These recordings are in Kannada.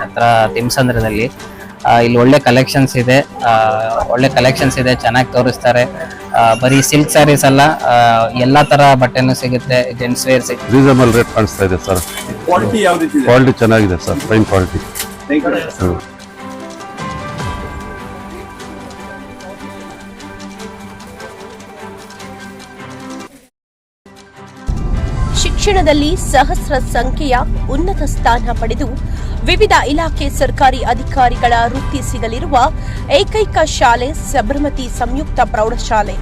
ಹತ್ರ ತಿಮ್ಸಂದ್ರದಲ್ಲಿ. ಇಲ್ಲಿ ಒಳ್ಳೆ ಕಲೆಕ್ಷನ್ಸ್ ಇದೆ. ಆ, ಒಳ್ಳೆ ಕಲೆಕ್ಷನ್ಸ್ ಇದೆ ಚೆನ್ನಾಗಿ ತೋರಿಸ್ತಾರೆ. ಬರೀ ಸಿಲ್ಕ್ ಸ್ಯಾರೀಸ್ ಅಲ್ಲ ಎಲ್ಲ ತರ ಬಟ್ಟೆನೂ ಸಿಗುತ್ತೆ ಜೆಂಟ್ಸ್ ವೇರ್ ಸಿಗುತ್ತೆ. ರೀಸನಬಲ್ ರೇಟ್ ಕಾಣಿಸ್ತಾ ಇದೆ ಸರ್ ಕ್ವಾಲಿಟಿ ಯಾವ ರೀತಿ ಇದೆ? ಕ್ವಾಲಿಟಿ ಚೆನ್ನಾಗಿದೆ ಸರ್ ಫೈನ್ ಕ್ವಾಲಿಟಿ. ಶಿಕ್ಷಣದಲ್ಲಿ ಸಹಸ್ರ ಸಂಖ್ಯೆಯ ಉನ್ನತ ಸ್ಥಾನ ಪಡೆದು ವಿವಿಧ ಇಲಾಖೆ ಸರ್ಕಾರಿ ಅಧಿಕಾರಿಗಳ ವೃತ್ತಿ ಸಿಗಲಿರುವ ಏಕೈಕ ಶಾಲೆ ಸಬರಮತಿ ಸಂಯುಕ್ತ ಪ್ರೌಢಶಾಲೆ,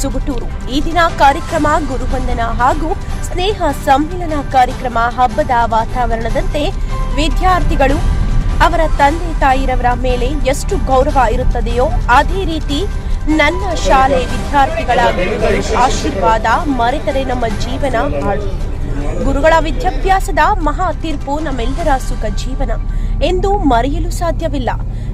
ಸುಗುಟೂರು. ಈ ದಿನ ಕಾರ್ಯಕ್ರಮ, ಗುರುವಂದನ ಹಾಗೂ ಸ್ನೇಹ ಸಮ್ಮಿಲನ ಕಾರ್ಯಕ್ರಮ ಹಬ್ಬದ ವಾತಾವರಣದಂತೆ ವಿದ್ಯಾರ್ಥಿಗಳು ಅವರ ತಂದೆ ತಾಯಿರವರ ಮೇಲೆ ಎಷ್ಟು ಗೌರವ ಇರುತ್ತದೆಯೋ ಅದೇ ರೀತಿ ನನ್ನ ಶಾಲೆ ವಿದ್ಯಾರ್ಥಿಗಳ ಆಶೀರ್ವಾದ, ಮರೆತರೆ ನಮ್ಮ ಜೀವನ ಹಾಳು. ಗುರುಗಳ ವಿದ್ಯಾಭ್ಯಾಸದ ಮಹಾ ತೀರ್ಪು ನಮ್ಮೆಲ್ಲರ ಸುಖ ಜೀವನ ಎಂದು ಮರೆಯಲು ಸಾಧ್ಯವಿಲ್ಲ.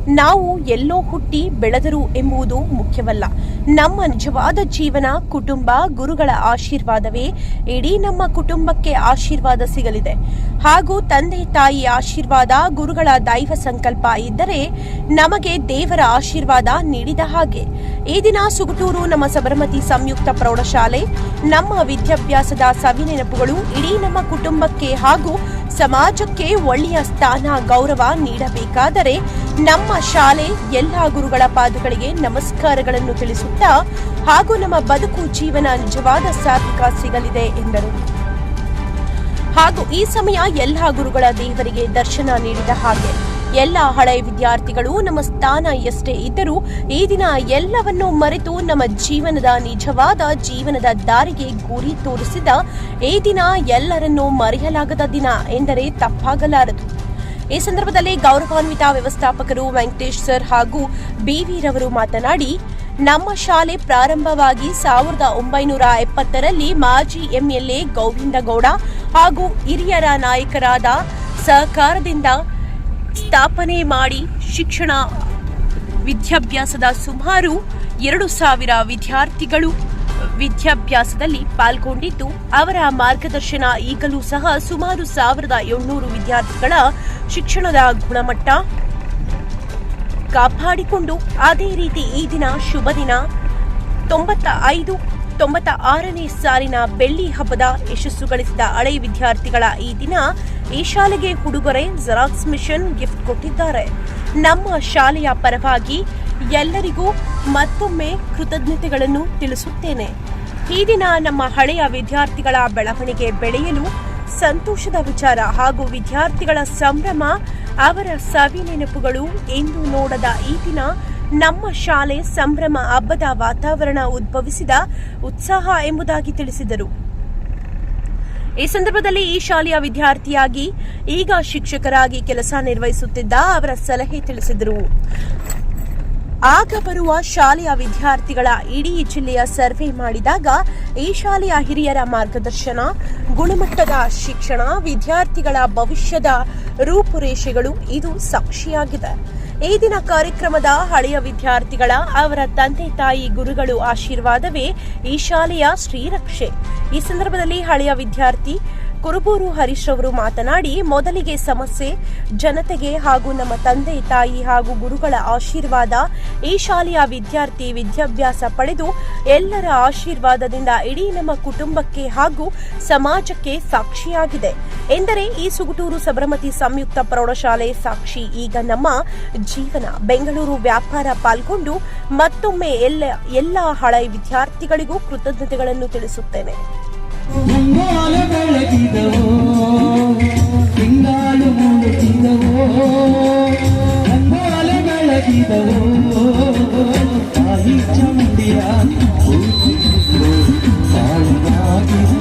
ನಾವು ಎಲ್ಲೋ ಹುಟ್ಟಿ ಬೆಳೆದರು ಎಂಬುದು ಮುಖ್ಯವಲ್ಲ. ನಮ್ಮ ನಿಜವಾದ ಜೀವನ, ಕುಟುಂಬ, ಗುರುಗಳ ಆಶೀರ್ವಾದವೇ ಇಡೀ ನಮ್ಮ ಕುಟುಂಬಕ್ಕೆ ಆಶೀರ್ವಾದ ಸಿಗಲಿದೆ. ಹಾಗೂ ತಂದೆ, ತಾಯಿ ಆಶೀರ್ವಾದ, ಗುರುಗಳ ದೈವ ಸಂಕಲ್ಪ ಇದ್ದರೆ ನಮಗೆ ದೇವರ ಆಶೀರ್ವಾದ ನೀಡಿದ ಹಾಗೆ. ಈ ದಿನ ಸುಗುಟೂರು ನಮ್ಮ ಸಬರಮತಿ ಸಂಯುಕ್ತ ಪ್ರೌಢಶಾಲೆ, ನಮ್ಮ ವಿದ್ಯಾಭ್ಯಾಸದ ಸವಿನೆನಪುಗಳು ಇಡೀ ನಮ್ಮ ಕುಟುಂಬಕ್ಕೆ ಹಾಗೂ ಸಮಾಜಕ್ಕೆ ಒಳ್ಳೆಯ ಸ್ಥಾನ, ಗೌರವ ನೀಡಬೇಕಾದರೆ ನಮ್ಮ ಶಾಲೆ ಎಲ್ಲ ಗುರುಗಳ ಪಾದಗಳಿಗೆ ನಮಸ್ಕಾರಗಳನ್ನು ತಿಳಿಸುತ್ತಾ ಹಾಗೂ ನಮ್ಮ ಬದುಕು ಜೀವನ ನಿಜವಾದ ಸಾರ್ಥಕ ಸಿಗಲಿದೆ ಎಂದರು. ಹಾಗೂ ಈ ಸಮಯ ಎಲ್ಲ ಗುರುಗಳ ದೇವರಿಗೆ ದರ್ಶನ ನೀಡಿದ ಹಾಗೆ. ಎಲ್ಲ ಹಳೆ ವಿದ್ಯಾರ್ಥಿಗಳು ನಮ್ಮ ಸ್ಥಾನ ಎಷ್ಟೇ ಇದ್ದರೂ ಈ ದಿನ ಎಲ್ಲವನ್ನೂ ಮರೆತು ನಮ್ಮ ಜೀವನದ ನಿಜವಾದ ಜೀವನದ ದಾರಿಗೆ ಗುರಿ ತೋರಿಸಿದ ಈ ದಿನ ಎಲ್ಲರನ್ನೂ ಮರೆಯಲಾಗದ ದಿನ ಎಂದರೆ ತಪ್ಪಾಗಲಾರದು. ಈ ಸಂದರ್ಭದಲ್ಲಿ ಗೌರವಾನ್ವಿತ ವ್ಯವಸ್ಥಾಪಕರು ವೆಂಕಟೇಶ್ ಸರ್ ಹಾಗೂ ಬಿವಿ ರವರು ಮಾತನಾಡಿ, ನಮ್ಮ ಶಾಲೆ ಪ್ರಾರಂಭವಾಗಿ ಸಾವಿರದ ಒಂಬೈನೂರ ಎಪ್ಪತ್ತರಲ್ಲಿ ಮಾಜಿ ಎಂಎಲ್ಎ ಗೋವಿಂದಗೌಡ ಹಾಗೂ ಹಿರಿಯರ ನಾಯಕರಾದ ಸಹಕಾರದಿಂದ ಸ್ಥಾಪನೆ ಮಾಡಿ ಶಿಕ್ಷಣ ವಿದ್ಯಾಭ್ಯಾಸದ ಸುಮಾರು ಎರಡು ಸಾವಿರ ವಿದ್ಯಾರ್ಥಿಗಳು ವಿದ್ಯಾಭ್ಯಾಸದಲ್ಲಿ ಪಾಲ್ಗೊಂಡಿದ್ದು, ಅವರ ಮಾರ್ಗದರ್ಶನ ಈಗಲೂ ಸಹ ಸುಮಾರು ಸಾವಿರದ ಏಳ್ನೂರು ವಿದ್ಯಾರ್ಥಿಗಳ ಶಿಕ್ಷಣದ ಗುಣಮಟ್ಟ ಕಾಪಾಡಿಕೊಂಡು, ಅದೇ ರೀತಿ ಈ ದಿನ ಶುಭ ದಿನ. ತೊಂಬತ್ತ ಐದು ತೊಂಬತ್ತ ಆರನೇ ಸಾಲಿನ ಬೆಳ್ಳಿ ಹಬ್ಬದ ಯಶಸ್ಸು ಗಳಿಸಿದ ಹಳೆ ವಿದ್ಯಾರ್ಥಿಗಳ ಈ ದಿನ ಈ ಶಾಲೆಗೆ ಹುಡುಗರೆ ಜೆರಾಕ್ಸ್ ಮಿಷನ್ ಗಿಫ್ಟ್ ಕೊಟ್ಟಿದ್ದಾರೆ. ನಮ್ಮ ಶಾಲೆಯ ಪರವಾಗಿ ಎಲ್ಲರಿಗೂ ಮತ್ತೊಮ್ಮೆ ಕೃತಜ್ಞತೆಗಳನ್ನು ತಿಳಿಸುತ್ತೇನೆ. ಈ ದಿನ ನಮ್ಮ ಹಳೆಯ ವಿದ್ಯಾರ್ಥಿಗಳ ಬೆಳವಣಿಗೆ ಬೆಳೆಯಲು ಸಂತೋಷದ ವಿಚಾರ ಹಾಗೂ ವಿದ್ಯಾರ್ಥಿಗಳ ಸಂಭ್ರಮ, ಅವರ ಸವಿ ನೆನಪುಗಳು ಎಂದು ನೋಡದ ಈ ದಿನ ನಮ್ಮ ಶಾಲೆ ಸಂಭ್ರಮ ಹಬ್ಬದ ವಾತಾವರಣ ಉದ್ಭವಿಸಿದ ಉತ್ಸಾಹ ಎಂಬುದಾಗಿ ತಿಳಿಸಿದರು. ಈ ಸಂದರ್ಭದಲ್ಲಿ ಈ ಶಾಲೆಯ ವಿದ್ಯಾರ್ಥಿಯಾಗಿ ಈಗ ಶಿಕ್ಷಕರಾಗಿ ಕೆಲಸ ನಿರ್ವಹಿಸುತ್ತಿದ್ದ ಅವರ ಸಲಹೆ ತಿಳಿಸಿದರು. ಆಗ ಬರುವ ಶಾಲೆಯ ವಿದ್ಯಾರ್ಥಿಗಳ ಇಡೀ ಜಿಲ್ಲೆಯ ಸರ್ವೆ ಮಾಡಿದಾಗ ಈ ಶಾಲೆಯ ಹಿರಿಯರ ಮಾರ್ಗದರ್ಶನ, ಗುಣಮಟ್ಟದ ಶಿಕ್ಷಣ, ವಿದ್ಯಾರ್ಥಿಗಳ ಭವಿಷ್ಯದ ರೂಪುರೇಷೆಗಳು ಇದು ಸಾಕ್ಷಿಯಾಗಿದೆ. ಈ ದಿನ ಕಾರ್ಯಕ್ರಮದ ಹಳೆಯ ವಿದ್ಯಾರ್ಥಿಗಳ, ಅವರ ತಂದೆ ತಾಯಿ ಗುರುಗಳು ಆಶೀರ್ವಾದವೇ ಈ ಶಾಲೆಯ ಶ್ರೀರಕ್ಷೆ. ಈ ಸಂದರ್ಭದಲ್ಲಿ ಹಳೆಯ ವಿದ್ಯಾರ್ಥಿ ಕುರುಬೂರು ಹರೀಶ್ ಅವರು ಮಾತನಾಡಿ, ಮೊದಲಿಗೆ ಸಮಸ್ಯೆ ಜನತೆಗೆ ಹಾಗೂ ನಮ್ಮ ತಂದೆ, ತಾಯಿ ಹಾಗೂ ಗುರುಗಳ ಆಶೀರ್ವಾದ, ಈ ಶಾಲೆಯ ವಿದ್ಯಾರ್ಥಿ ವಿದ್ಯಾಭ್ಯಾಸ ಪಡೆದು ಎಲ್ಲರ ಆಶೀರ್ವಾದದಿಂದ ಇಡೀ ನಮ್ಮ ಕುಟುಂಬಕ್ಕೆ ಹಾಗೂ ಸಮಾಜಕ್ಕೆ ಸಾಕ್ಷಿಯಾಗಿದೆ. ಎಂದರೆ, ಈ ಸುಗುಟೂರು ಸಬರಮತಿ ಸಂಯುಕ್ತ ಪ್ರೌಢಶಾಲೆ ಸಾಕ್ಷಿ ಈಗ ನಮ್ಮ ಜೀವನ. ಬೆಂಗಳೂರು ವ್ಯಾಪಾರ ಪಾಲ್ಗೊಂಡು ಮತ್ತೊಮ್ಮೆ ಎಲ್ಲ ಎಲ್ಲ ಹಳೆ ವಿದ್ಯಾರ್ಥಿಗಳಿಗೂ ಕೃತಜ್ಞತೆಗಳನ್ನು ತಿಳಿಸುತ್ತೇನೆ. ಮುಂಗಾಲ ಬೆಳಗಿದವೋ ತಿಂಗಾಳು ಮುಳುಗಿದವೋ ಮುಂಗಾಲ ಬೆಳಗಿದವೋ ತಾಯಿ ಚಂಡಿಯ ಕಾಳಿಯಾಗಿದವೋ ತಾಯಿ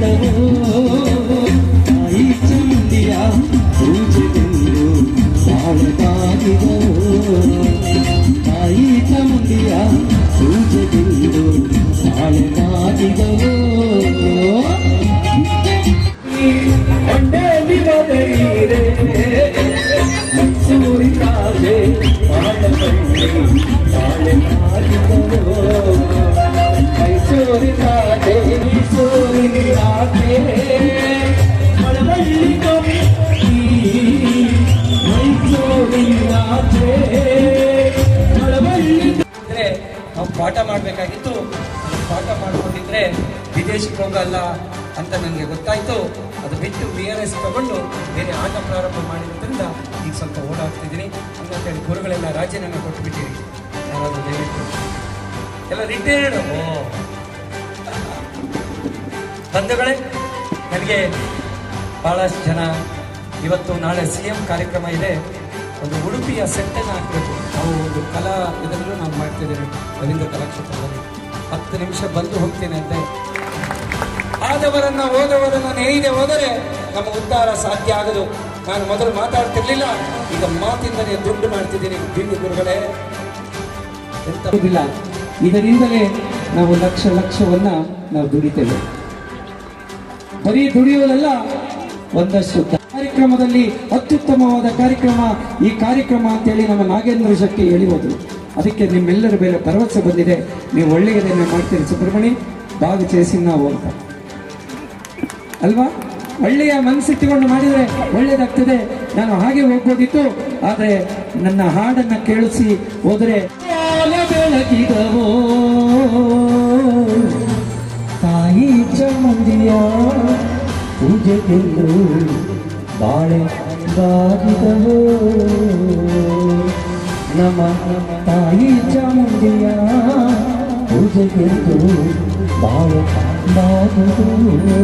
ಬೆಳಗಿದವೋ ತಾಯಿ ಪಾಠ ಮಾಡಬೇಕಾಗಿತ್ತು. ಪಾಠ ಮಾಡ್ಕೊಂಡಿದ್ರೆ ವಿದೇಶಕ್ಕೆ ಹೋಗಲ್ಲ ಅಂತ ನನಗೆ ಗೊತ್ತಾಯಿತು. ಅದು ಬಿಟ್ಟು ಬಿ ಆರ್ ಎಸ್ ತಗೊಂಡು ಬೇರೆ ಆಟ ಪ್ರಾರಂಭ ಮಾಡಿರೋದ್ರಿಂದ ಈಗ ಸ್ವಲ್ಪ ಓಡಾಡ್ತಿದ್ದೀನಿ. ಹಂಗಂತೇಳಿ ಗುರುಗಳೆಲ್ಲ ರಾಜೀನಾಮೆ ಕೊಟ್ಬಿಟ್ಟಿರಿ. ಯಾರಾದರೂ ದಯವಿಟ್ಟು. ಎಲ್ಲ ರಿಟೈರ್ಡ್. ಬಂಧುಗಳೇ, ನನಗೆ ಭಾಳಷ್ಟು ಜನ ಇವತ್ತು ನಾಳೆ ಸಿ ಎಂ ಕಾರ್ಯಕ್ರಮ ಇದೆ. ಒಂದು ಉಡುಪಿಯ ಸೆಟ್ಟನ್ನು ಹಾಕಬೇಕು ನಾವು ಒಂದು ಕಲಾ ಇದರಲ್ಲೂ ನಾವು ಮಾಡ್ತಿದ್ದೇವೆ ರವೀಂದ್ರ ಕಲಾಕ್ಷೇತ್ರದಲ್ಲಿ. ಹತ್ತು ನಿಮಿಷ ಬಂದು ಹೋಗ್ತೇನೆ ಅಂತ ಆದವರನ್ನು ಓದವರನ್ನ ನೆನೆಯದೆ ಹೋದರೆ ನಮ್ಮ ಉದ್ಧಾರ ಸಾಧ್ಯ ಆಗದು. ನಾನು ಮೊದಲು ಮಾತಾಡ್ತಿರ್ಲಿಲ್ಲ, ಈಗ ಮಾತಿಂದಲೇ ದುಡ್ಡು ಮಾಡ್ತಿದ್ದೀನಿ ಬಿಂದು ಗುರುಗಳೇ. ಎಂತ ಇಲ್ಲ. ಇದರಿಂದಲೇ ನಾವು ಲಕ್ಷ ಲಕ್ಷವನ್ನ ನಾವು ದುಡಿತೇವೆ. ಬರೀ ದುಡಿಯೋದಲ್ಲ ಒಂದಷ್ಟು ಕಾರ್ಯಕ್ರಮದಲ್ಲಿ ಅತ್ಯುತ್ತಮವಾದ ಕಾರ್ಯಕ್ರಮ ಈ ಕಾರ್ಯಕ್ರಮ ಅಂತೇಳಿ ನಮ್ಮ ನಾಗೇಂದ್ರ ಶೆಟ್ಟಿ ಹೇಳಿಬೋದು ಅದಕ್ಕೆ ನಿಮ್ಮೆಲ್ಲರ ಮೇಲೆ ಭರವಸೆ ಬಂದಿದೆ. ನೀವು ಒಳ್ಳೆಯದನ್ನು ಮಾಡ್ತೀರಿ ಸುಬ್ರಹ್ಮಣಿ ಬಾಗ ಚೇಸಿ ನಾವು ಅಂತ. ಅಲ್ವಾ? ಒಳ್ಳೆಯ ಮನಸ್ಸಿಟ್ಟುಕೊಂಡು ಮಾಡಿದರೆ ಒಳ್ಳೇದಾಗ್ತದೆ ನಾನು ಹಾಗೆ ಹೋಗ್ಬೋದಿತ್ತು ಆದರೆ ನನ್ನ ಹಾಡನ್ನು ಕೇಳಿಸಿ ಹೋದರೆ ಬೆಳಗಿದವೋ? ತಾಯಿ ಚಾಮುಂಡಿಯ? ಪೂಜೆಗೆಂದು ಬಾಳೆ ಬಾಗಿದವೋ. ನಮ್ಮ ತಾಯಿ ಚಾಮುಂಡಿಯ ಪೂಜೆಗೆಂದು ಬಾಳೆ ಬಾಗಿದವೋ.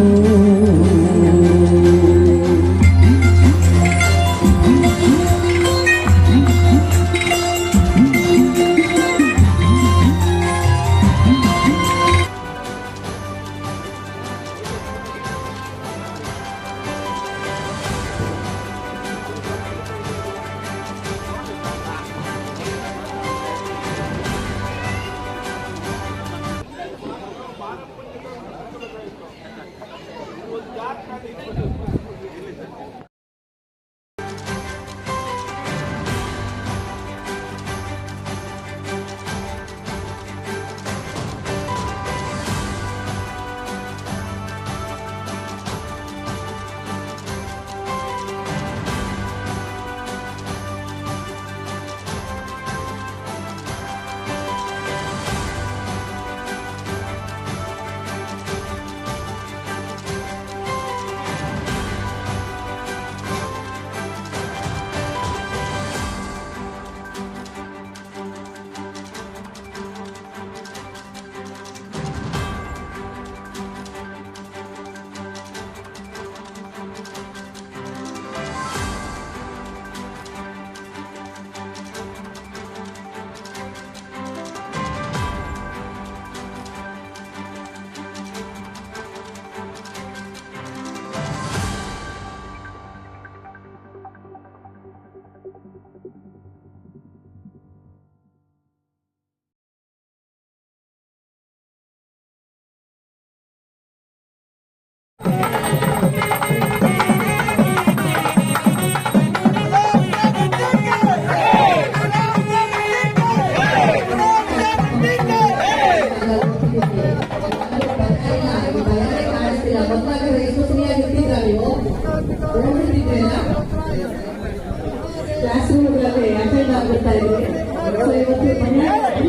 ಇವತ್ತು ಮನೆ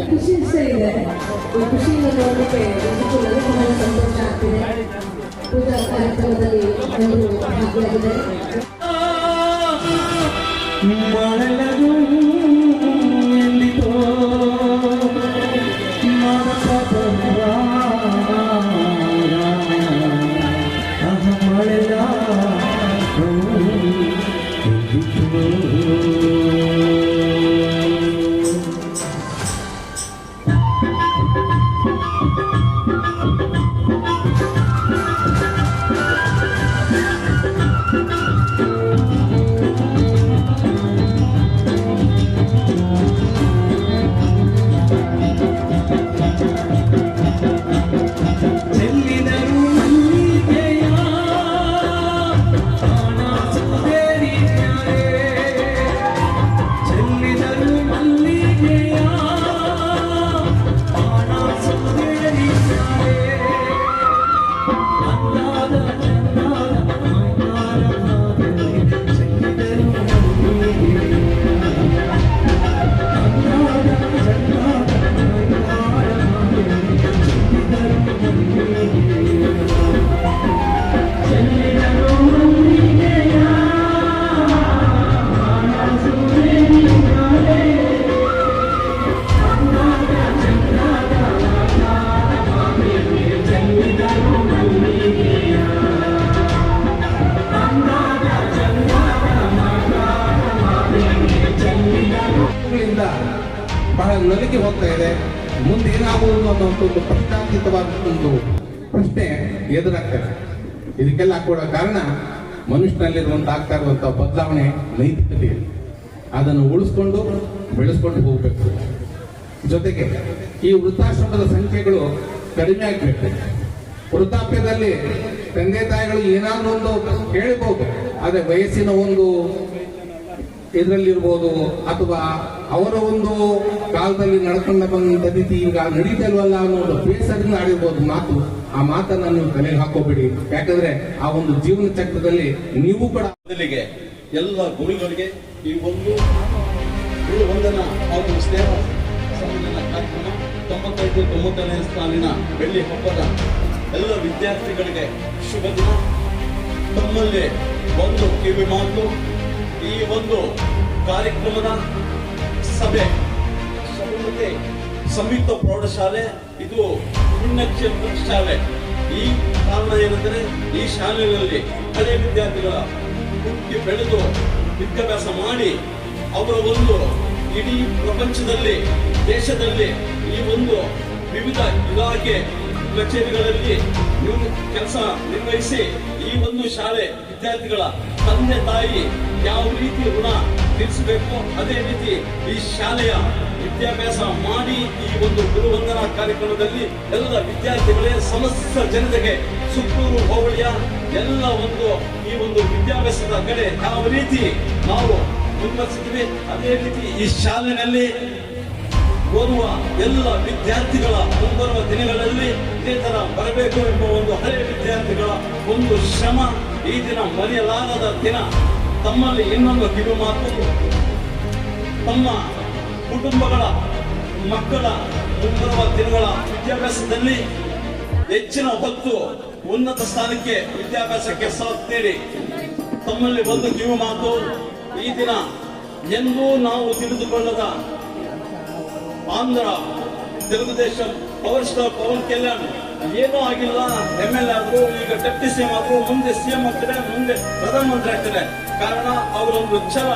ಖುಷಿ ವಿಷಯ ಇದೆ ಈ ಖುಷಿಯಿಂದ ನೋಡಲಿಕ್ಕೆ ನಿಜಕ್ಕೂ ನನಗೂ ಬಹಳ ಸಂತೋಷ ಆಗ್ತಿದೆ ಪೂಜಾ ಕಾರ್ಯಕ್ರಮದಲ್ಲಿ ಎಲ್ಲರೂ ಭಾಗಿಯಾಗಿದ್ದಾರೆ ಇದಕ್ಕೆಲ್ಲ ಕೂಡ ಕಾರಣ ಮನುಷ್ಯನಲ್ಲಿರುವಂತ ಆಗ್ತಾ ಇರುವಂತಹ ಬದಲಾವಣೆ ನೈತಿಕತೆ. ಅದನ್ನು ಉಳಿಸ್ಕೊಂಡು ಬೆಳೆಸ್ಕೊಂಡು ಹೋಗ್ಬೇಕು. ಜೊತೆಗೆ ಈ ವೃದ್ಧಾಶ್ರಮದ ಸಂಖ್ಯೆಗಳು ಕಡಿಮೆ ಆಗ್ಬೇಕು. ವೃದ್ಧಾಪ್ಯದಲ್ಲಿ ತಂದೆ ತಾಯಿಗಳು ಏನಾದ್ರು ಒಂದು ಕೇಳಬಹುದು ಆದ್ರೆ ವಯಸ್ಸಿನ ಒಂದು ಇದರಲ್ಲಿರ್ಬೋದು ಅಥವಾ ಅವರ ಒಂದು ಕಾಲದಲ್ಲಿ ನಡ್ಕೊಂಡ ಬಂದ ರೀತಿ ಈಗ ನಡೀತಲ್ವಲ್ಲ ಅನ್ನೋ ಒಂದು ಬೇಸರದಿಂದ ಆಡಿರ್ಬೋದು ಮಾತು. ಆ ಮಾತನ್ನ ನೀವು ತಲೆಗೆ ಹಾಕೋಬೇಡಿ. ಯಾಕಂದ್ರೆ ಆ ಒಂದು ಜೀವನ ಚಕ್ರದಲ್ಲಿ ನೀವು ಕೂಡ ಮೊದಲಿಗೆ ಎಲ್ಲ ಗುರುಗಳಿಗೆ ಈ ಒಂದು ಗುರು ವಂದನ ಹಾಗೂ ಸ್ನೇಹ ಸಮ್ಮೇಳನ ಕಾರ್ಯಕ್ರಮ ತೊಂಬತ್ತೈದು, ತೊಂಬತ್ತನೇ ಸಾಲಿನ ಬೆಳ್ಳಿ ಹಬ್ಬದ ಎಲ್ಲ ವಿದ್ಯಾರ್ಥಿಗಳಿಗೆ ಶುಭ ದಿನ. ತಮ್ಮಲ್ಲಿ ಒಂದು ಕಿವಿ ಮಾತು. ಈ ಒಂದು ಕಾರ್ಯಕ್ರಮದ ಸಭೆ ಸಭೆ ಸಂಯುಕ್ತ ಪ್ರೌಢಶಾಲೆ, ಇದು ಪುಣ್ಯಕ್ಷೇತ್ರ ಶಾಲೆ. ಈ ಕಾರಣ ಏನೆಂದರೆ, ಈ ಶಾಲೆಗಳಲ್ಲಿ ಹಳೆ ವಿದ್ಯಾರ್ಥಿಗಳ ಹುಟ್ಟಿ ಬೆಳೆದು ವಿದ್ಯಾಭ್ಯಾಸ ಮಾಡಿ ಅವರ ಒಂದು ಇಡೀ ಪ್ರಪಂಚದಲ್ಲಿ, ದೇಶದಲ್ಲಿ ಈ ಒಂದು ವಿವಿಧ ಇಲಾಖೆ ಕಚೇರಿಗಳಲ್ಲಿ ಕೆಲಸ ನಿರ್ವಹಿಸಿ ಈ ಒಂದು ಶಾಲೆ ವಿದ್ಯಾರ್ಥಿಗಳ ತಂದೆ ತಾಯಿ ಯಾವ ರೀತಿ ಋಣ ತೀರಿಸಬೇಕು ಅದೇ ರೀತಿ ಈ ಶಾಲೆಯ ವಿದ್ಯಾಭ್ಯಾಸ ಮಾಡಿ ಈ ಒಂದು ಗುರುವಂದನಾ ಕಾರ್ಯಕ್ರಮದಲ್ಲಿ ಎಲ್ಲ ವಿದ್ಯಾರ್ಥಿಗಳೇ, ಸಮಸ್ತ ಜನತೆಗೆ ಸುತ್ತೂರು, ಹೋಬಳಿಯ ಎಲ್ಲ ಒಂದು ಈ ಒಂದು ವಿದ್ಯಾಭ್ಯಾಸದ ಕಡೆ ಯಾವ ರೀತಿ ನಾವು ಮುಂದುವರಿಸಿದ್ವಿ, ಅದೇ ರೀತಿ ಈ ಶಾಲೆಯಲ್ಲಿ ಓದುವ ಎಲ್ಲ ವಿದ್ಯಾರ್ಥಿಗಳ ಮುಂಬರುವ ದಿನಗಳಲ್ಲಿ ಇದೇ ತರ ಬರಬೇಕು ಎಂಬ ಒಂದು ಹಳೆಯ ವಿದ್ಯಾರ್ಥಿಗಳ ಒಂದು ಶ್ರಮ ಈ ದಿನ ಮರೆಯಲಾಗದ ದಿನ. ತಮ್ಮಲ್ಲಿ ಇನ್ನೊಂದು ಕಿರು ಮಾತು ತಮ್ಮ ಕುಟುಂಬಗಳ, ಮಕ್ಕಳ, ಮುಂಬರುವ ದಿನಗಳ ವಿದ್ಯಾಭ್ಯಾಸದಲ್ಲಿ ಹೆಚ್ಚಿನ ಹೊತ್ತು ಉನ್ನತ ಸ್ಥಾನಕ್ಕೆ ವಿದ್ಯಾಭ್ಯಾಸಕ್ಕೆ ಸಾಥ್ ನೀಡಿ ತಮ್ಮಲ್ಲಿ ಒಂದು ಕಿವಿ ಮಾತು, ಈ ದಿನ ಎಂದೂ ನಾವು ತಿಳಿದುಕೊಳ್ಳದ ಆಂಧ್ರ ತೆಲುಗು ದೇಶ ಪವರ್ ಸ್ಟಾರ್ ಪವನ್ ಕಲ್ಯಾಣ್ ಏನೂ ಆಗಿಲ್ಲ. ಎಂ ಎಲ್ ಎ ಆದ್ರು ಈಗ ಡೆಪ್ಟಿ ಸಿಎಂ ಆದ್ರು ಮುಂದೆ ಸಿ ಸಿಎಂ ಆಗ್ತಾರೆ ಮುಂದೆ ಪ್ರಧಾನಮಂತ್ರಿ ಆಗ್ತಾರೆ ಕಾರಣ, ಅವರೊಂದು ಛಲ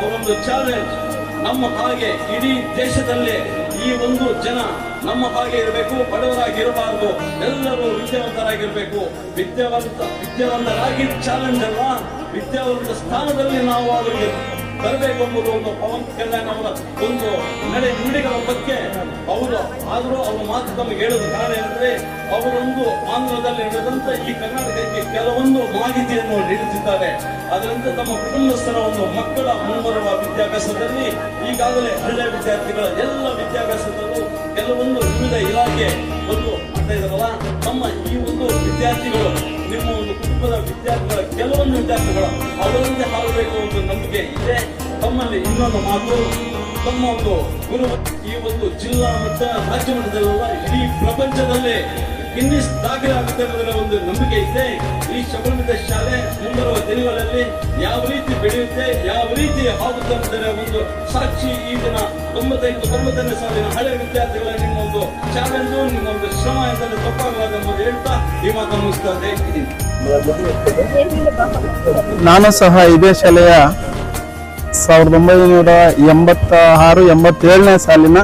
ಅವರೊಂದು ಚಾಲೆಂಜ್ ನಮ್ಮ ಹಾಗೆ ಇಡೀ ದೇಶದಲ್ಲೇ ಈ ಒಂದು ಜನ ನಮ್ಮ ಹಾಗೆ ಇರಬೇಕು ಬಡವರಾಗಿ ಇರಬಾರದು ಎಲ್ಲರೂ ವಿದ್ಯಾವಂತರಾಗಿರ್ಬೇಕು. ವಿದ್ಯಾವಂತ ವಿದ್ಯಾವಂತರಾಗಿ ಚಾಲೆಂಜ್ ಅಲ್ಲ ವಿದ್ಯಾವಂತ ಸ್ಥಾನದಲ್ಲಿ ನಾವು ಅವರಿಗೆ ಬರಬೇಕು ಎಂಬುದು ಒಂದು ಪವನ್ ಕಲ್ಯಾಣ್ ಅವರ ಒಂದು ನಡೆ ನುಡಿಗಳ ಬಗ್ಗೆ ಅವರು ಆದರೂ ಅವರ ಮಾತು ತಮಗೆ ಹೇಳೋದು ಕಾರಣ ಏನಂದ್ರೆ, ಅವರೊಂದು ಆಂಧ್ರದಲ್ಲಿ ನಡೆದಂತ ಈ ಕರ್ನಾಟಕಕ್ಕೆ ಕೆಲವೊಂದು ಮಾಹಿತಿಯನ್ನು ನೀಡುತ್ತಿದ್ದಾರೆ. ಅದರಿಂದ ತಮ್ಮ ಕುಟುಂಬಸ್ಥರ ಒಂದು ಮಕ್ಕಳ ಮುಂಬರುವ ವಿದ್ಯಾಭ್ಯಾಸದಲ್ಲಿ ಈಗಾಗಲೇ ಹಳ್ಳಿಯ ವಿದ್ಯಾರ್ಥಿಗಳ ಎಲ್ಲ ವಿದ್ಯಾಭ್ಯಾಸದಲ್ಲೂ ಕೆಲವೊಂದು ವಿವಿಧ ಇಲಾಖೆ ಒಂದು ಮಾಡ್ತಾ ಇದಾರಲ್ಲ ತಮ್ಮ ಈ ಒಂದು ವಿದ್ಯಾರ್ಥಿಗಳು, ನಿಮ್ಮ ಒಂದು ಕುಟುಂಬದ ವಿದ್ಯಾರ್ಥಿಗಳ ಕೆಲವೊಂದು ವಿದ್ಯಾರ್ಥಿಗಳು ಅವರಂತೆ ಆಗಬೇಕು ಒಂದು ನಂಬಿಕೆ ಇದೆ. ತಮ್ಮಲ್ಲಿ ಇನ್ನೊಂದು ಮಾತು, ತಮ್ಮ ಒಂದು ಗುರು ಈ ಒಂದು ಜಿಲ್ಲಾ ಮಟ್ಟ ರಾಜ್ಯ ಮಟ್ಟದಲ್ಲ ಇಡೀ ಪ್ರಪಂಚದಲ್ಲೇ ಗಿನ್ನಿಸ್ ದಾಖಲೆ ಆಗುತ್ತೆ ಅನ್ನೋದರ ಒಂದು ನಂಬಿಕೆ ಇದೆ. ಈ ಶಬರಿಮಿತ ಶಾಲೆ ಮುಂಬರುವ ದಿನಗಳಲ್ಲಿ ಯಾವ ರೀತಿ ಬೆಳೆಯುತ್ತೆ, ಯಾವ ರೀತಿ ಆಗುತ್ತೆ ಅನ್ನೋದರ ಒಂದು ಸಾಕ್ಷಿ ಈ ದಿನ ತೊಂಬತ್ತೈದು ತೊಂಬತ್ತನೇ ಸಾಲಿನ ಹಳೆ ವಿದ್ಯಾರ್ಥಿಗಳ ನಿಮ್ಮ ಒಂದು ಚಾಲೆಂಜು, ನಿಮ್ಮ ಒಂದು ಶ್ರಮ ಎಂದರೆ ತಪ್ಪಾಗಲಾದ ಎಂಬುದು ಹೇಳ್ತಾ ಈ ಮಾತನ್ನು ಮುಗಿಸ್ತಾ ನಾನು ಸಹ ಇದೇ ಶಾಲೆಯ ಸಾವಿರದ ಒಂಬೈನೂರ ಎಂಬತ್ತ ಆರು ಎಂಬತ್ತೇಳನೇ ಸಾಲಿನ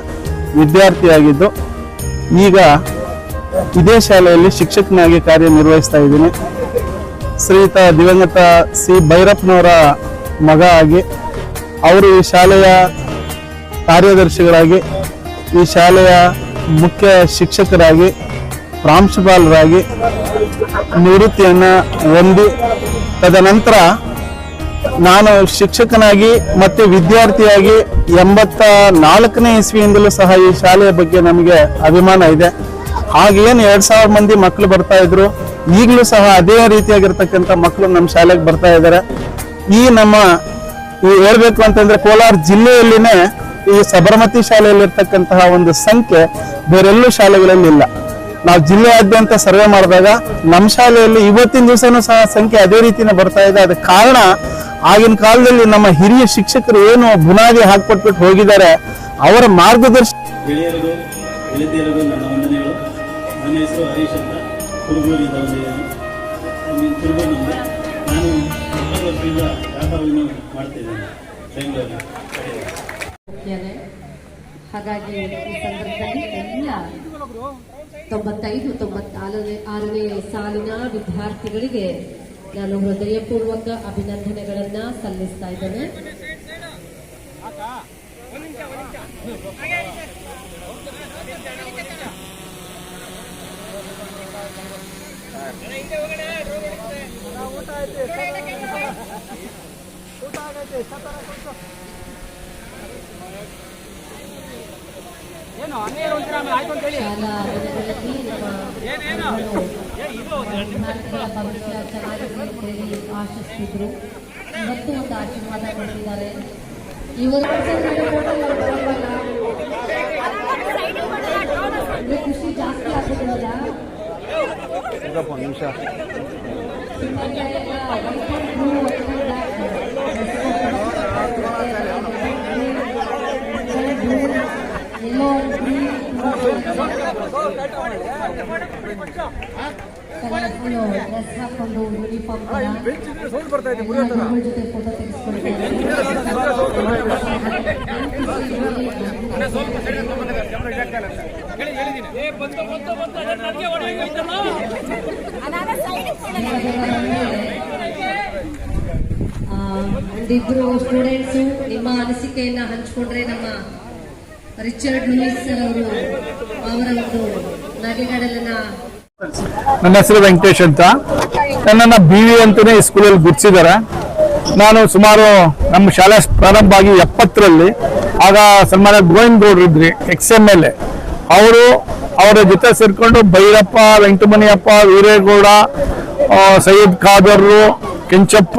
ವಿದ್ಯಾರ್ಥಿಯಾಗಿದ್ದು, ಈಗ ಇದೇ ಶಾಲೆಯಲ್ಲಿ ಶಿಕ್ಷಕನಾಗಿ ಕಾರ್ಯನಿರ್ವಹಿಸ್ತಾ ಇದ್ದೀನಿ. ಶ್ರೀಯುತ ದಿವಂಗತ ಸಿ. ಭೈರಪ್ಪನವರ ಮಗ ಆಗಿ, ಅವರು ಈ ಶಾಲೆಯ ಕಾರ್ಯದರ್ಶಿಗಳಾಗಿ, ಈ ಶಾಲೆಯ ಮುಖ್ಯ ಶಿಕ್ಷಕರಾಗಿ, ಪ್ರಾಂಶುಪಾಲರಾಗಿ ನಿವೃತ್ತಿಯನ್ನು ಹೊಂದಿ, ತದನಂತರ ನಾನು ಶಿಕ್ಷಕನಾಗಿ ಮತ್ತು ವಿದ್ಯಾರ್ಥಿಯಾಗಿ ಎಂಬತ್ತ ನಾಲ್ಕನೇ ಇಸ್ವಿಯಿಂದಲೂ ಸಹ ಈ ಶಾಲೆಯ ಬಗ್ಗೆ ನಮಗೆ ಅಭಿಮಾನ ಇದೆ. ಹಾಗೇನು ಎರಡು ಸಾವಿರ ಮಂದಿ ಮಕ್ಕಳು ಬರ್ತಾ ಇದ್ರು, ಈಗಲೂ ಸಹ ಅದೇ ರೀತಿಯಾಗಿರ್ತಕ್ಕಂಥ ಮಕ್ಕಳು ನಮ್ಮ ಶಾಲೆಗೆ ಬರ್ತಾ ಇದ್ದಾರೆ ಈ ನಮ್ಮ, ಈ ಹೇಳ್ಬೇಕು ಅಂತಂದ್ರೆ ಕೋಲಾರ ಜಿಲ್ಲೆಯಲ್ಲಿನೇ ಈ ಸಬರಮತಿ ಶಾಲೆಯಲ್ಲಿರ್ತಕ್ಕಂತಹ ಒಂದು ಸಂಖ್ಯೆ ಬೇರೆಲ್ಲೂ ಶಾಲೆಗಳಲ್ಲಿ ಇಲ್ಲ. ನಾವು ಜಿಲ್ಲೆಯಾದ್ಯಂತ ಸರ್ವೆ ಮಾಡಿದಾಗ ನಮ್ಮ ಶಾಲೆಯಲ್ಲಿ ಇವತ್ತಿನ ದಿವಸನೂ ಸಹ ಸಂಖ್ಯೆ ಅದೇ ರೀತಿನೇ ಬರ್ತಾ ಇದೆ. ಅದಕ್ಕೆ ಕಾರಣ ಆಗಿನ ಕಾಲದಲ್ಲಿ ನಮ್ಮ ಹಿರಿಯ ಶಿಕ್ಷಕರು ಏನು ಬುನಾದಿ ಹಾಕ್ಕೊಟ್ಬಿಟ್ಟು ಹೋಗಿದ್ದಾರೆ, ಅವರ ಮಾರ್ಗದರ್ಶನ ಹೆಸರು ಹರೀಶ್ ಅಂತ ಕುರುಬೂರಿಂದ ಬಂದಿದ್ದೇನೆ ನಾನು ಕುರುಬೂರಿನಿಂದ ನಾನು ಹದಿನಾರು ವರ್ಷದಿಂದ ವ್ಯಾಪಾರವನ್ನು ಮಾಡ್ತಿದ್ದೇನೆ ಬೆಂಗಳೂರಿನ ಹಾಗಾಗಿ ಈ ಸಂದರ್ಭದಲ್ಲಿ ಎಲ್ಲ ತೊಂಬತ್ತೈದು, ತೊಂಬತ್ತಾರನೇ, ಆರನೇ ಸಾಲಿನ ವಿದ್ಯಾರ್ಥಿಗಳಿಗೆ ನಾನು ಹೃದಯಪೂರ್ವಕ ಅಭಿನಂದನೆಗಳನ್ನ ಸಲ್ಲಿಸ್ತಾ ಇದ್ದೇನೆ. ಅಂತ ಹೇಳಿ. ಆಶಿಸ್ತಿದ್ರು. ಇವತ್ತು ಒಂದು ಆಶೀರ್ವಾದ ಕೊಟ್ಟಿದ್ದಾರೆ ಇವರು ಎಲ್ಲೋ ಫೋಟೋ ಒಂದಿಬ್ರು ಸ್ಟೂಡೆಂಟ್ಸ್ ನಿಮ್ಮ ಅನಿಸಿಕೆಯನ್ನ ಹಂಚಿಕೊಂಡ್ರೆ ನಮ್ಮ ರಿಚರ್ಡ್ ಲೂಯಿಸ್ ಅವರು ಅವರ ಒಂದು ನಗೆಗಳನ್ನ ನನ್ನ ಹೆಸರು ವೆಂಕಟೇಶ್ ಅಂತ. ನನ್ನನ್ನು ಬಿ ವಿ ಅಂತಲೇ ಈ ಸ್ಕೂಲಲ್ಲಿ ಗುರ್ತಿಸಿದ್ದಾರೆ ನಾನು ಸುಮಾರು ನಮ್ಮ ಶಾಲೆ ಪ್ರಾರಂಭ ಆಗಿ ಎಪ್ಪತ್ತರಲ್ಲಿ ಆಗ ಸನ್ಮಾನ ಗೋವಿಂದ ಗೌಡ್ರು ಇದ್ರಿ, ಎಕ್ಸ್ ಎಂ ಎಲ್ ಎ. ಅವರು ಅವರ ಜೊತೆ ಸೇರಿಕೊಂಡು ಭೈರಪ್ಪ ವೆಂಕಟಮಣಿಯಪ್ಪ ವೀರೇಗೌಡ ಸೈಯದ್ ಖಾದರ್ರು ಕೆಂಚಪ್ಪ,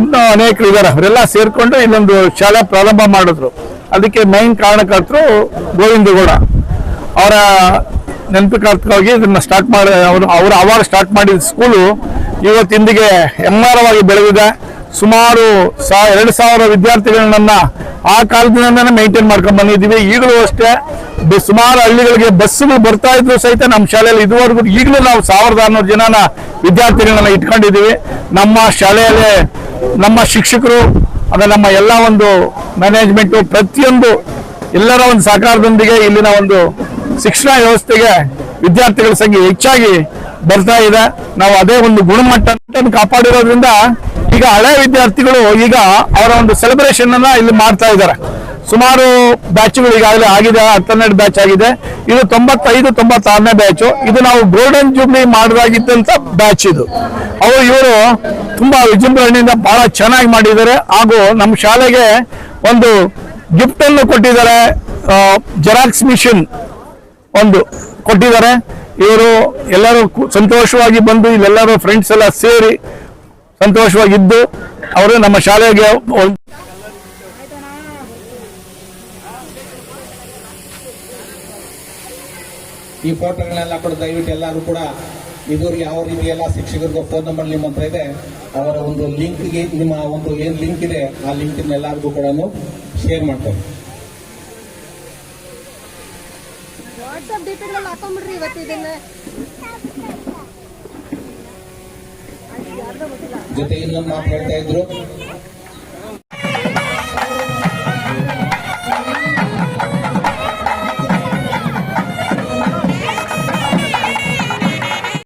ಇನ್ನೂ ಅನೇಕರು ಇದ್ದಾರೆ. ಅವರೆಲ್ಲ ಸೇರಿಕೊಂಡು ಇಲ್ಲೊಂದು ಶಾಲೆ ಪ್ರಾರಂಭ ಮಾಡಿದ್ರು. ಅದಕ್ಕೆ ಮೈನ್ ಕಾರಣಕರ್ತರು ಗೋವಿಂದಗೌಡ ಅವರ ನೆನಪಿಗಾರ್ಥವಾಗಿ ಇದನ್ನ ಸ್ಟಾರ್ಟ್ ಮಾಡಿ, ಅವರು ಅವರು ಅವಾಗ ಸ್ಟಾರ್ಟ್ ಮಾಡಿದ ಸ್ಕೂಲು ಇವತ್ತಿಂದಿಗೆ ಹೆಮ್ಮಾರವಾಗಿ ಬೆಳೆದಿದೆ. ಸುಮಾರು ಸಾ, ಎರಡು ಸಾವಿರ ವಿದ್ಯಾರ್ಥಿಗಳನ್ನ ಆ ಕಾಲದಿಂದನೇ ಮೇಂಟೈನ್ ಮಾಡ್ಕೊಂಡು ಬಂದಿದ್ದೀವಿ. ಈಗಲೂ ಅಷ್ಟೇ ಸುಮಾರು ಹಳ್ಳಿಗಳಿಗೆ ಬಸ್ಸುಗಳು ಬರ್ತಾ ಇದ್ರು ಸಹಿತ ನಮ್ಮ ಶಾಲೆಯಲ್ಲಿ ಇದುವರೆಗೂ ಈಗಲೂ ನಾವು ಸಾವಿರದ ಆರುನೂರು ಜನನ ವಿದ್ಯಾರ್ಥಿಗಳನ್ನ ಇಟ್ಕೊಂಡಿದ್ದೀವಿ. ನಮ್ಮ ಶಾಲೆಯಲ್ಲಿ ನಮ್ಮ ಶಿಕ್ಷಕರು ಅದ ನಮ್ಮ ಎಲ್ಲ ಒಂದು ಮ್ಯಾನೇಜ್ಮೆಂಟು ಪ್ರತಿಯೊಂದು ಎಲ್ಲರ ಒಂದು ಸಹಕಾರದೊಂದಿಗೆ ಇಲ್ಲಿನ ಒಂದು ಶಿಕ್ಷಣ ವ್ಯವಸ್ಥೆಗೆ ವಿದ್ಯಾರ್ಥಿಗಳ ಸಂಖ್ಯೆ ಹೆಚ್ಚಾಗಿ ಬರ್ತಾ ಇದೆ. ನಾವು ಅದೇ ಒಂದು ಗುಣಮಟ್ಟ ಕಾಪಾಡಿರೋದ್ರಿಂದ ಈಗ ಹಳೆ ವಿದ್ಯಾರ್ಥಿಗಳು ಈಗ ಅವರ ಒಂದು ಸೆಲೆಬ್ರೇಷನ್ ಅನ್ನ ಇಲ್ಲಿ ಮಾಡ್ತಾ ಇದ್ದಾರೆ. ಸುಮಾರು ಬ್ಯಾಚ್ಗಳು ಈಗಾಗಲೇ ಆಗಿದೆ ಹತ್ತನ್ನೆರಡು ಬ್ಯಾಚ್ ಆಗಿದೆ. ಇದು ತೊಂಬತ್ತೈದು, ತೊಂಬತ್ತಾರನೇ ಬ್ಯಾಚು ಇದು ನಾವು ಗೋಲ್ಡನ್ ಜೂಬ್ಲಿ ಮಾಡಿದಾಗಿದ್ದಂತ ಬ್ಯಾಚ್ ಇದು. ಅವರು ಇವರು ತುಂಬಾ ವಿಜೃಂಭಣೆಯಿಂದ ಬಹಳ ಚೆನ್ನಾಗಿ ಮಾಡಿದ್ದಾರೆ. ಹಾಗೂ ನಮ್ಮ ಶಾಲೆಗೆ ಒಂದು ಗಿಫ್ಟ್ ಅನ್ನು ಕೊಟ್ಟಿದ್ದಾರೆ ಜೆರಾಕ್ಸ್ ಮಿಷನ್ ಒಂದು ಕೊಟ್ಟಿದ್ದಾರೆ. ಇವರು ಎಲ್ಲರೂ ಸಂತೋಷವಾಗಿ ಬಂದು ಇಲ್ಲೆಲ್ಲರೂ ಫ್ರೆಂಡ್ಸ್ ಎಲ್ಲ ಸೇರಿ ಸಂತೋಷವಾಗಿದ್ದು ಅವರು ನಮ್ಮ ಶಾಲೆಗೆ ಈ ಫೋಟೋಗಳನ್ನೆಲ್ಲ ಕೂಡ ದಯವಿಟ್ಟು ಎಲ್ಲರೂ ಕೂಡ ಇದುವರೆಗೆ ಯಾವ ರೀತಿ ಎಲ್ಲ ಶಿಕ್ಷಕರಿಗೆ ಫೋನ್ ನಂಬರ್ ನಿಮ್ಮ ಹತ್ರ ಇದೆ, ಅವರ ಒಂದು ಲಿಂಕ್ಗೆ, ನಿಮ್ಮ ಒಂದು ಏನು ಲಿಂಕ್ ಇದೆ, ಆ ಲಿಂಕ್ ಎಲ್ಲರಿಗೂ ಕೂಡ ಶೇರ್ ಮಾಡ್ತಾರೆ ಡೀಟೇಲ್ ಹಾಕೊಂಡ್ಬಿಡ್ರಿ ಇವತ್ತು ಇದನ್ನ. ಜೊತೆ ಇನ್ನೊಂದು ಮಾತು ಹೇಳ್ತಾ ಇದ್ರು.